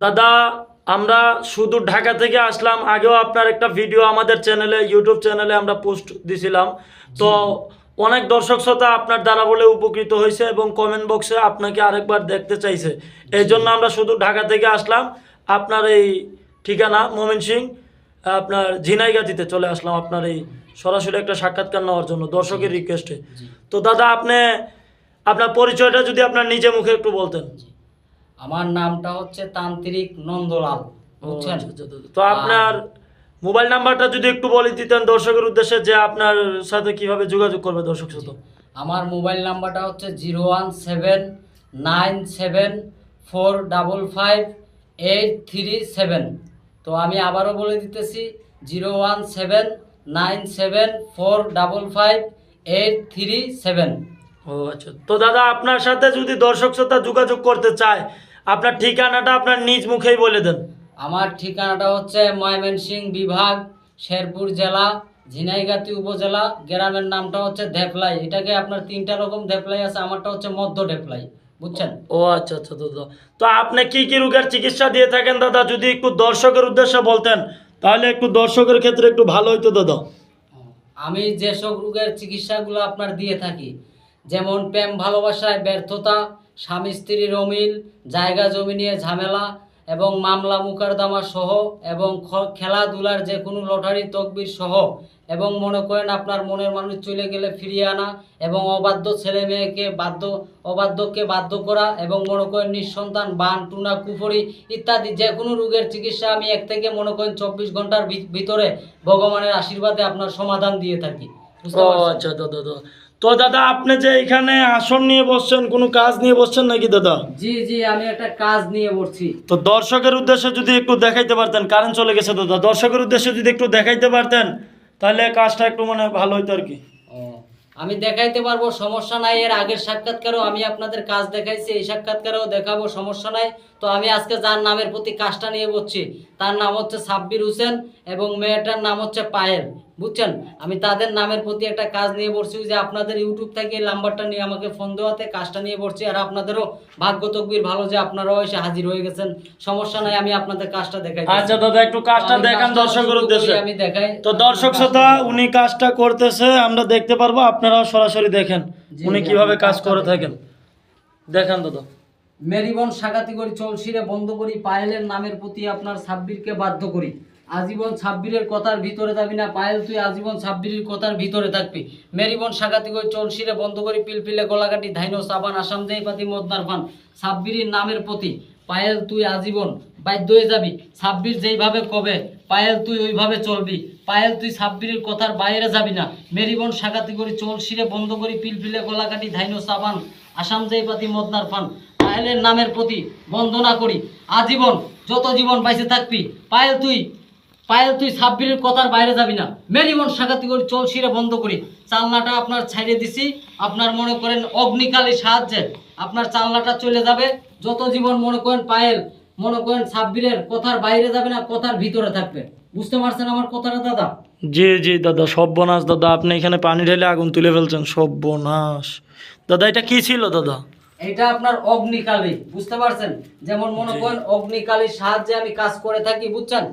দাদা আমরা শুধু ঢাকা থেকে আসলাম। আগেও আপনার একটা ভিডিও আমাদের চ্যানেলে ইউটিউব চ্যানেলে আমরা পোস্ট দিছিলাম। তো অনেক দর্শক শ্রোতা আপনার দ্বারা বলে উপকৃত হয়েছে এবং কমেন্ট বক্সে আপনাকে আরেকবার দেখতে চাইছে। এই জন্য আমরা শুধু ঢাকা থেকে আসলাম। আপনার এই ঠিকানা মোমিন সিং আপনার ঝিনাইগাতিতে চলে আসলাম। আপনার এই সরাসরি একটা সাক্ষাৎকার নেওয়ার জন্য দর্শকের রিকোয়েস্টে তো দাদা আপনি আপনার পরিচয়টা যদি আপনার নিজে মুখে একটু বলতেন। আমার নামটা হচ্ছে তান্ত্রিক নন্দলাল বুঝছেন? আচ্ছা, আচ্ছা, আচ্ছা। তো আপনার মোবাইল নাম্বারটা যদি একটু বলে দিতেন দর্শকের উদ্দেশ্যে যে আপনার সাথে কীভাবে যোগাযোগ করবে দর্শক শ্রোতা। আমার মোবাইল নাম্বারটা হচ্ছে zero one seven nine seven four double five eight three seven. তো আমি আবারও বলে দিতেছি zero one seven nine seven four double five eight three seven. ও আচ্ছা। তো দাদা আপনার সাথে যদি দর্শক শ্রোতা যোগাযোগ করতে চায় আপনার ঠিকানাটা আপনার নিজ মুখেই বলে দেন। আমার ঠিকানাটা হচ্ছে ময়মনসিংহ বিভাগ শেরপুর জেলা ঝিনাইগাতি উপজেলা গ্রামের নামটা হচ্ছে ধেপলাই। এটাকে আপনার তিনটা রকম ধেপলাই আছে আমারটা হচ্ছে মধ্য ধেপলাই। বুঝছেন? ও আচ্ছা আচ্ছা দাদা তো। আপনি কি কি রোগের চিকিৎসা দিয়ে থাকেন দাদা? যদি একটু দর্শকের উদ্দেশ্যে বলতেন তাহলে একটু দর্শকের ক্ষেত্রে একটু ভালো হইতো দাদা। আমি যেসব রোগের চিকিৎসাগুলো আপনার দিয়ে থাকি যেমন প্রেম ভালোবাসায় ব্যর্থতা স্বামী স্ত্রীর অমিল জায়গা জমি নিয়ে ঝামেলা এবং মামলা মুকারদামা সহ এবং খেলাধুলার যে কোনো লটারি তকবির সহ এবং মনে করেন আপনার মনের মানুষ চলে গেলে ফিরিয়ে আনা এবং অবাধ্য ছেলে মেয়েকে বাধ্য অবাধ্যকে বাধ্য করা এবং মনে করেন নিঃসন্তান বান টুনা কুফরি ইত্যাদি যে কোনো রোগের চিকিৎসা আমি এক থেকে মনে করেন চব্বিশ ঘণ্টার ভিতরে ভগবানের আশীর্বাদে আপনার সমাধান দিয়ে থাকি। আচ্ছা তো দাদা আপনি যে এখানে আসন নিয়ে বসছেন কোনো কাজ নিয়ে বসছেন নাকি দাদা? জি জি আমি একটা কাজ নিয়ে বসছি। তো দর্শকের উদ্দেশ্যে যদি একটু দেখাইতে পারতেন কারেন্ট চলে গেছে দাদা? দর্শকের উদ্দেশ্যে যদি একটু দেখাইতে পারতেন তাহলে কাজটা একটু মানে ভালো হইতো আর কি। আমি দেখাইতে পারব সমস্যা নাই এর আগের সাক্ষাৎকারেও আমি আপনাদের কাজ দেখাইছি এই সাক্ষাৎকারেও দেখাবো সমস্যা নাই। তো আমি আজকে যার নামের প্রতি কাজটা নিয়ে বলছি তার নাম হচ্ছে সাব্বির হোসেন এবং মেয়েটার নাম হচ্ছে পায়েল। বুঝছেন? আমি তাদের নামের প্রতি একটা কাজ নিয়ে বলছি যে আপনাদের ইউটিউব থেকে এই নাম্বারটা নিয়ে আমাকে ফোন দেওয়াতে কাজটা নিয়ে বলছি আর আপনাদেরও ভাগ্য তকবির ভালো যে আপনারাও এসে হাজির হয়ে গেছেন। সমস্যা নাই আমি আপনাদের কাজটা দেখাই আচ্ছা দাদা একটু কাজটা দেখান দর্শকের উদ্দেশ্যে। আমি দেখাই। তো দর্শক শ্রোতা উনি কাজটা করতেছে আমরা দেখতে পারব আপনারাও সরাসরি দেখেন উনি কীভাবে কাজ করে থাকেন। দেখান দাদা। মেরিবন সাগাতি করি চলসিরে বন্ধ করি, পায়েলের নামের প্রতি আপনার সাব্বিরকে বাধ্য করি। আজীবন সাব্বিরের কথার ভিতরে যাবি না, পায়েল, তুই আজীবন সাব্বিরের কথার ভিতরে থাকবি। মেরিবন সাগাতি করি চলসিরে বন্ধ করি, পিলপিলে গলাকাটি ধাইনো, সাবান, আসাম দেই পাতি মদনার ফান। সাব্বিরের নামের প্রতি, পায়েল, তুই আজীবন বাধ্য হয়ে যাবি। সাব্বির যেইভাবে কবে, পায়েল, তুই ওইভাবে চলবি। পায়েল, তুই সাব্বিরের কথার বাইরে যাবি না। মেরিবন সাগাতি করি চলসিরে বন্ধ করি, পিলপিলে গলাকাটি ধাইনো, সাবান, আসাম যেই পাতি মদনার ফান। পায়েলের নামের প্রতি বন্দনা করি। আজীবন যত জীবন বাইসে থাকবি, পায়েল তুই পায়েল তুই সাব্বিরের কথার বাইরে যাবি না। সাগাতি করি, চল শিরে বন্ধ করি। চালনাটা আপনার ছাইড়ে দিছি, আপনার মনে করেন অগ্নিকালী সাহায্যে। আপনার চালনাটা চলে যাবে, যত জীবন মনে করেন পায়েল, মনে করেন সাব্বিরের কথার বাইরে যাবে না, কথার ভিতরে থাকবে। বুঝতে পারছেন আমার কথাটা, দাদা? জি জি, দাদা সর্বনাশ দাদা। আপনি এখানে পানি ঢেলে আগুন তুলে ফেলছেন সর্বনাশ দাদা, এটা কি ছিল, দাদা? এটা আপনার অগ্নিকালী বুঝতে পারছেন? যেমন মনে করেন অগ্নিকালীর সাহায্যে আমি কাজ করে থাকি বুঝছেন?